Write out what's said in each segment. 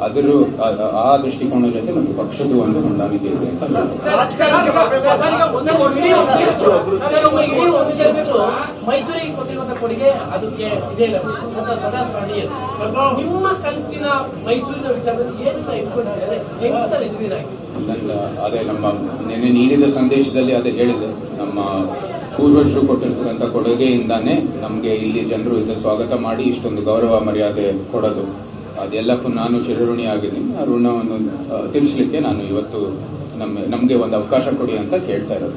ಅದರ ಆ- ದೃಷ್ಟಿಕೋನ ಜೊತೆ ಮತ್ತು ಪಕ್ಷದ ಒಂದು ಹೊಂದಾಣಿಕೆ ಇದೆ ಅಂತ ಹೇಳ್ಬೋದು. ರಾಜಕಾರಣಕ್ಕೆ ಬರಬೇಕು ಅಂತ ಇಡೀ ಒಪ್ಪಿಗೆ- ನಮ್ಮ ಇಡೀ ಒಪ್ಪಿಗೆ ಬಿಟ್ಟು ಮೈಸೂರಿಗೆ ಕೊಟ್ಟಿರುವಂತ ಕೊಡುಗೆ ಅದಕ್ಕೆ ಇದೇ ಇಲ್ಲ. ಸದಾ ಸದಾ ಸ್ಮರಣೀಯ. ನಿಮ್ಮ ಕನಸಿನ ಮೈಸೂರಿನ ವಿಚಾರದಲ್ಲಿ ಏನನ್ನ ಇಟ್ಕೊಂಡಿದ್ದಾರೆ? ಹೆಂಗಸಲ್ಲಿ ಇದ್ದೀರಾ ನನ್ನ ಅದೇ ನಮ್ಮ ನಿನ್ನೆ ನೀಡಿದ ಸಂದೇಶದಲ್ಲಿ ಅದೇ ಹೇಳಿದೆ. ನಮ್ಮ ಪೂರ್ವಜರು ಕೊಟ್ಟಿರ್ತಕ್ಕಂಥ ಕೊಡುಗೆಯಿಂದಾನೆ ನಮಗೆ ಇಲ್ಲಿ ಜನರು ಇದು ಸ್ವಾಗತ ಮಾಡಿ ಇಷ್ಟೊಂದು ಗೌರವ ಮರ್ಯಾದೆ ಕೊಡೋದು. ಅದೆಲ್ಲಕ್ಕೂ ನಾನು ಚಿರಋಣಿ ಆಗಿದ್ದೀನಿ ಆ ಋಣವನ್ನು ತಿಳಿಸ್ಲಿಕ್ಕೆ ತೀರಿಸಲಿಕ್ಕೆ ನಾನು ಇವತ್ತು ನಮ್ಮ ನಮಗೆ ಒಂದು ಅವಕಾಶ ಕೊಡಿ ಅಂತ ಕೇಳ್ತಾ ಇರೋದು.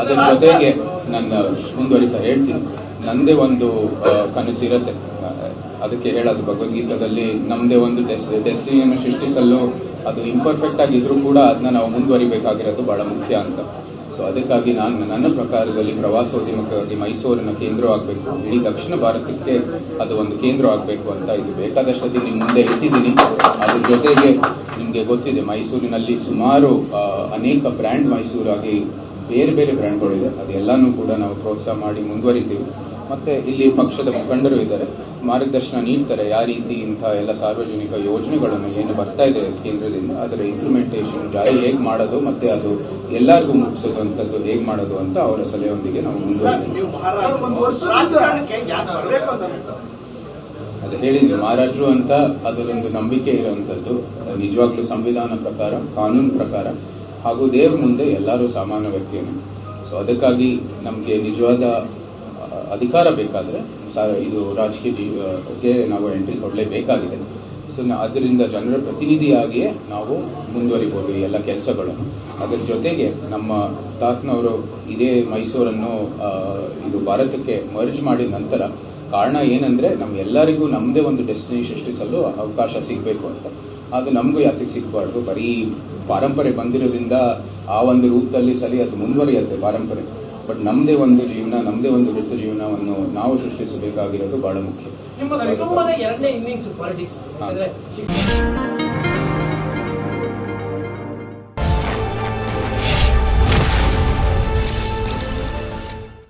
ಅದರ ಜೊತೆಗೆ ನನ್ನ ಮುಂದುವರಿತಾ ಹೇಳ್ತೀನಿ. ನಂದೇ ಒಂದು ಕನಸಿರುತ್ತೆ ಅದಕ್ಕೆ ಹೇಳೋದು ಭಗವದ್ಗೀತದಲ್ಲಿ ನಮ್ದೇ ಒಂದು ಡೆಸ್ಟಿನಿಯನ್ನು ಸೃಷ್ಟಿಸಲು ಅದು ಇಂಪರ್ಫೆಕ್ಟ್ ಆಗಿದ್ರೂ ಕೂಡ ಅದನ್ನ ನಾವು ಮುಂದುವರಿಬೇಕಾಗಿರೋದು ಬಹಳ ಮುಖ್ಯ ಅಂತ. ಸೊ ಅದಕ್ಕಾಗಿ ನಾನು ನನ್ನ ಪ್ರಕಾರದಲ್ಲಿ ಪ್ರವಾಸೋದ್ಯಮಕ್ಕಾಗಿ ಮೈಸೂರಿನ ಕೇಂದ್ರ ಆಗಬೇಕು. ಇಡೀ ದಕ್ಷಿಣ ಭಾರತಕ್ಕೆ ಅದು ಒಂದು ಕೇಂದ್ರ ಆಗಬೇಕು ಅಂತ ಇದು ಬೇಕಾದಷ್ಟು ನಿಮ್ಮ ಮುಂದೆ ಇಟ್ಟಿದ್ದೀನಿ. ಅದ್ರ ಜೊತೆಗೆ ನಿಮಗೆ ಗೊತ್ತಿದೆ, ಮೈಸೂರಿನಲ್ಲಿ ಸುಮಾರು ಅನೇಕ ಬ್ರ್ಯಾಂಡ್ ಮೈಸೂರಾಗಿ ಬೇರೆ ಬೇರೆ ಬ್ರ್ಯಾಂಡ್ಗಳಿದೆ. ಅದೆಲ್ಲನೂ ಕೂಡ ನಾವು ಪ್ರೋತ್ಸಾಹ ಮಾಡಿ ಮುಂದುವರಿತೀವಿ. ಮತ್ತೆ ಇಲ್ಲಿ ಪಕ್ಷದ ಮುಖಂಡರು ಇದ್ದಾರೆ. ಮಾರ್ಗದರ್ಶನ ನೀಡ್ತಾರೆ ಯಾವ ರೀತಿ ಇಂಥ ಎಲ್ಲ ಸಾರ್ವಜನಿಕ ಯೋಜನೆಗಳನ್ನು ಏನು ಬರ್ತಾ ಇದೆ ಕೇಂದ್ರದಿಂದ. ಅದರ ಇಂಪ್ಲಿಮೆಂಟೇಷನ್ ಜಾರಿ ಹೇಗೆ ಮಾಡೋದು ಮತ್ತೆ ಅದು ಎಲ್ಲರಿಗೂ ಮುಗಿಸೋದು ಅಂತದ್ದು ಹೇಗೆ ಮಾಡೋದು ಅಂತ ಅವರ ಸಲಹೆಯೊಂದಿಗೆ ನಾವು ಅನಿಸ್ತದೆ ಅದು ಹೇಳಿದ್ರು ಮಹಾರಾಜರು ಅಂತ ಅದರೊಂದು ನಂಬಿಕೆ ಇರುವಂತದ್ದು ನಿಜವಾಗ್ಲೂ ಸಂವಿಧಾನ ಪ್ರಕಾರ ಕಾನೂನು ಪ್ರಕಾರ. ಹಾಗೂ ದೇವ್ರ ಮುಂದೆ ಎಲ್ಲರೂ ಸಾಮಾನ್ಯ ವ್ಯಕ್ತಿಯನ್ನು ಸೊ ಅದಕ್ಕಾಗಿ ನಮಗೆ ನಿಜವಾದ ಅಧಿಕಾರ ಬೇಕಾದರೆ ಇದು ರಾಜಕೀಯ ಜೀವಕ್ಕೆ ನಾವು ಎಂಟ್ರಿ ಕೊಡಲೇಬೇಕಾಗಿದೆ. ಸೊ ಅದರಿಂದ ಜನರ ಪ್ರತಿನಿಧಿಯಾಗಿಯೇ ನಾವು ಮುಂದುವರಿಬೋದು ಎಲ್ಲ ಕೆಲಸಗಳನ್ನು. ಅದರ ಜೊತೆಗೆ ನಮ್ಮ ತಾತನವರು ಇದೇ ಮೈಸೂರನ್ನು ಇದು ಭಾರತಕ್ಕೆ ಮರ್ಜ್ ಮಾಡಿದ ನಂತರ ಕಾರಣ ಏನಂದ್ರೆ ನಮ್ಗೆಲ್ಲರಿಗೂ ನಮ್ಮದೇ ಒಂದು ಡೆಸ್ಟಿನಿ ಸೃಷ್ಟಿಸಲು ಅವಕಾಶ ಸಿಗಬೇಕು ಅಂತ. ಅದು ನಮಗೂ ಯಾತಕ್ಕೆ ಸಿಗಬಾರ್ದು. ಬರೀ ಪಾರಂಪರೆ ಬಂದಿರೋದ್ರಿಂದ ಆ ಒಂದು ರೂಪದಲ್ಲಿ ಸರಿ ಅದು ಮುಂದುವರಿಯುತ್ತೆ ಪಾರಂಪರೆ. ಬಟ್ ನಮ್ಮದೇ ಒಂದು ಜೀವನ ನಮ್ಮದೇ ಒಂದು ವೃತ್ತ ಜೀವನವನ್ನು ನಾವು ಸೃಷ್ಟಿಸಬೇಕಾಗಿರೋದು ಬಹಳ ಮುಖ್ಯ.